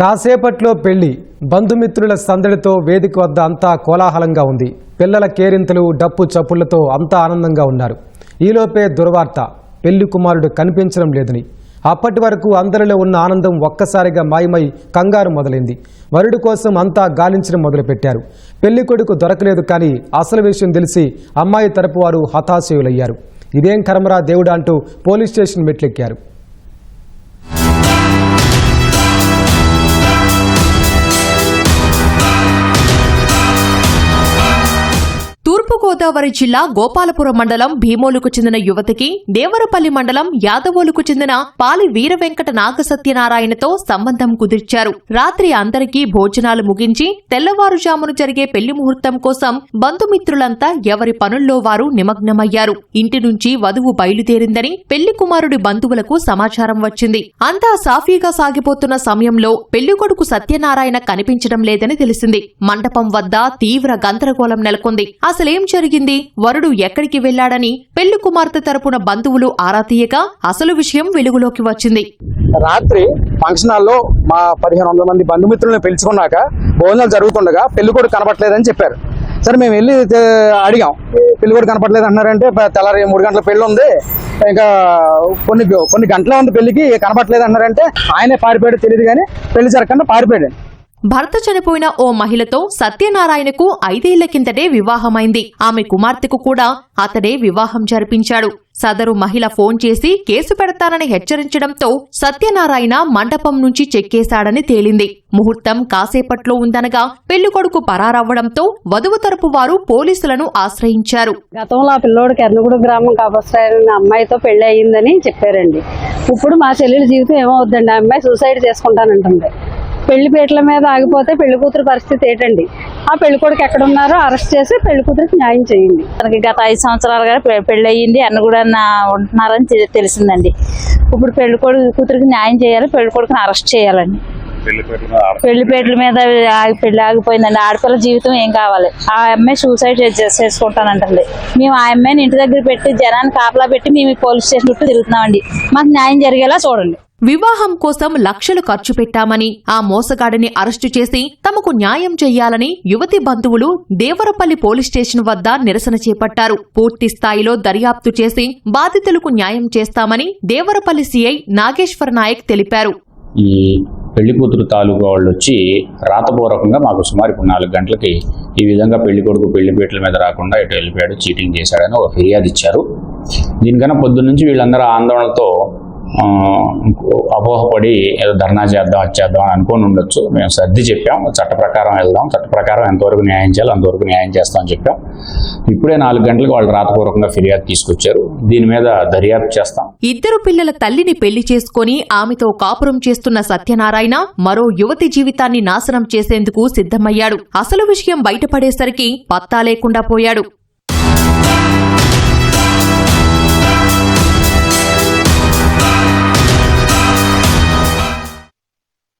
కాసేపట్లో పెళ్ళి. బంధుమిత్రుల సందడితో వేదిక వద్ద అంతా కోలాహలంగా ఉంది. పిల్లల కేరింతలు డప్పు చప్పుళ్ళతో అంతా ఆనందంగా ఉన్నారు. ఈలోపే దుర్వార్త. పెళ్ళి కుమారుడు కనిపించడం లేదని. అప్పటి వరకు అందరిలో ఉన్న ఆనందం ఒక్కసారిగా మాయమై కంగారు మొదలైంది. వరుడు కోసం అంతా గాలించడం మొదలుపెట్టారు. పెళ్ళి కొడుకు దొరకలేదు కానీ అసలు విషయం తెలిసి అమ్మాయి తరపు వారు హతాశయులయ్యారు. ఇదేం కర్మరా దేవుడా అంటూ పోలీస్ స్టేషన్ మెట్లెక్కారు. తూర్పుగోదావరి జిల్లా గోపాలపురం మండలం భీమోలుకు చెందిన యువతికి దేవరపల్లి మండలం యాదవోలుకు చెందిన పాలి వీర వెంకట నాగ సత్యనారాయణతో సంబంధం కుదిర్చారు. రాత్రి అందరికీ భోజనాలు ముగించి తెల్లవారుజామును జరిగే పెళ్ళి ముహూర్తం కోసం బంధుమిత్రులంతా ఎవరి పనుల్లో వారు నిమగ్నమయ్యారు. ఇంటి నుంచి వధువు బయలుదేరిందని పెళ్ళి కుమారుడి బంధువులకు సమాచారం వచ్చింది. అంతా సాఫీగా సాగిపోతున్న సమయంలో పెళ్ళికొడుకు సత్యనారాయణ కనిపించడం లేదని తెలిసింది. మండపం వద్ద తీవ్ర గందరగోళం నెలకొంది. అసలేం జరిగింది. వరుడు ఎక్కడికి వెళ్ళాడని పెళ్ళి కుమార్తె తరపున బంధువులు ఆరా తీయగా అసలు విషయం వెలుగులోకి వచ్చింది. రాత్రి ఫంక్షన్ హాల్లో మా పదిహేను వందల మంది బంధుమిత్రులను పిలుచుకున్నాక భోజనాలు జరుగుతుండగా పెళ్ళి కూడా కనపట్లేదని చెప్పారు. సరే మేము వెళ్ళి అడిగాం. పెళ్ళి కూడా కనపట్లేదు అన్నారంటే తెల్లారి మూడు గంటల పెళ్ళి ఉంది. ఇంకా కొన్ని కొన్ని గంటల ఉంది పెళ్ళికి కనపట్లేదు అన్నారంటే ఆయనే పారిపోయాడు తెలియదు కానీ పెళ్ళి జరగకుండా పారిపోయాడు. భర్త చనిపోయిన ఓ మహిళతో సత్యనారాయణకు ఐదేళ్ళ కిందటే వివాహమైంది. ఆమె కుమార్తెకు కూడా అతడే వివాహం జరిపించాడు. సదరు మహిళ ఫోన్ చేసి కేసు పెడతానని హెచ్చరించడంతో సత్యనారాయణ మండపం నుంచి చెక్కేశాడని తేలింది. ముహూర్తం కాసేపట్లో ఉందనగా పెళ్ళికొడుకు పరారవ్వడంతో వధువు తరపు వారు పోలీసులను ఆశ్రయించారు. గతంలో ఆ పిల్లోడికి ఎర్నగూడు గ్రామం కాపస్రాయన అమ్మాయితో పెళ్ళి అయ్యిందని చెప్పారండి. ఇప్పుడు మా చెల్లెల జీవితం ఏమవుద్దండి? ఆ అమ్మాయి సూసైడ్ చేసుకుంటానంటుంది. పెళ్ళి పీటల మీద ఆగిపోతే పెళ్ళి కూతురు పరిస్థితి ఏంటండి? ఆ పెళ్ళి కొడుకు ఎక్కడ ఉన్నారో అరెస్ట్ చేసి పెళ్ళి కూతురికి న్యాయం చేయండి. తనకి గత ఐదు సంవత్సరాలుగా పెళ్ళి అయ్యింది అన్న కూడా ఉంటున్నారని తెలిసిందండి. ఇప్పుడు పెళ్ళి కొడుకు కూతురికి న్యాయం చేయాలి పెళ్ళి కొడుకుని అరెస్ట్ చేయాలండి. పెళ్ళిపేటల మీద ఆగి- పెళ్ళి ఆగిపోయిందండి. ఆడపిల్ల జీవితం ఏం కావాలి? ఆ అమ్మాయి సూసైడ్ చే- చేసుకుంటానంటుంది మేము ఆ అమ్మాయిని ఇంటి దగ్గర పెట్టి జనాన్ని కాపలా పెట్టి మేము ఈ పోలీస్ స్టేషన్ చుట్టూ తిరుగుతున్నామండి. మాకు న్యాయం జరిగేలా చూడండి. వివాహం కోసం లక్షలు ఖర్చు పెట్టామని ఆ మోసగాడిని అరెస్టు చేసి తమకు న్యాయం చెయ్యాలని యువతి బంధువులు దేవరపల్లి పోలీస్ స్టేషన్ వద్ద నిరసన చేపట్టారు. పూర్తి స్థాయిలో దర్యాప్తు చేసి బాధితులకు న్యాయం చేస్తామని దేవరపల్లి సిఐ నాగేశ్వర నాయక్ తెలిపారు. ఈ పెళ్ళి కూతురు తాలూకా వాళ్ళు వచ్చి రాతపూర్వకంగా మాకు సుమారు ఇప్పుడు నాలుగు గంటలకి ఈ విధంగా పెళ్ళి కొడుకు పెళ్ళి పీటల మీద రాకుండా ఇటు వెళ్ళిపోయాడు చీటింగ్ చేశాడని ఒక ఫిర్యాదు ఇచ్చారు. దీనికన్నా పొద్దున్న నుంచి వీళ్ళందరూ ఆందోళనతో అపోహపడి ఏదో ధర్నా చేద్దాం అది చేద్దాం అని అనుకొని ఉండొచ్చు. మేము సర్ది చెప్పాం చట్ట ప్రకారం వెళ్దాం చట్ట ప్రకారం ఎంతవరకు న్యాయం చేయాలి అంతవరకు న్యాయం చేస్తామని చెప్పాం. ఇప్పుడే నాలుగు గంటలకు వాళ్ళు రాతపూర్వకంగా ఫిర్యాదు తీసుకొచ్చారు. దీని మీద దర్యాప్తు చేస్తాం. ఇద్దరు పిల్లల తల్లిని పెళ్ళి చేసుకుని ఆమెతో కాపురం చేస్తున్న సత్యనారాయణ మరో యువతి జీవితాన్ని నాశనం చేసేందుకు సిద్ధమయ్యాడు. అసలు విషయం బయటపడేసరికి పత్తా లేకుండా పోయాడు.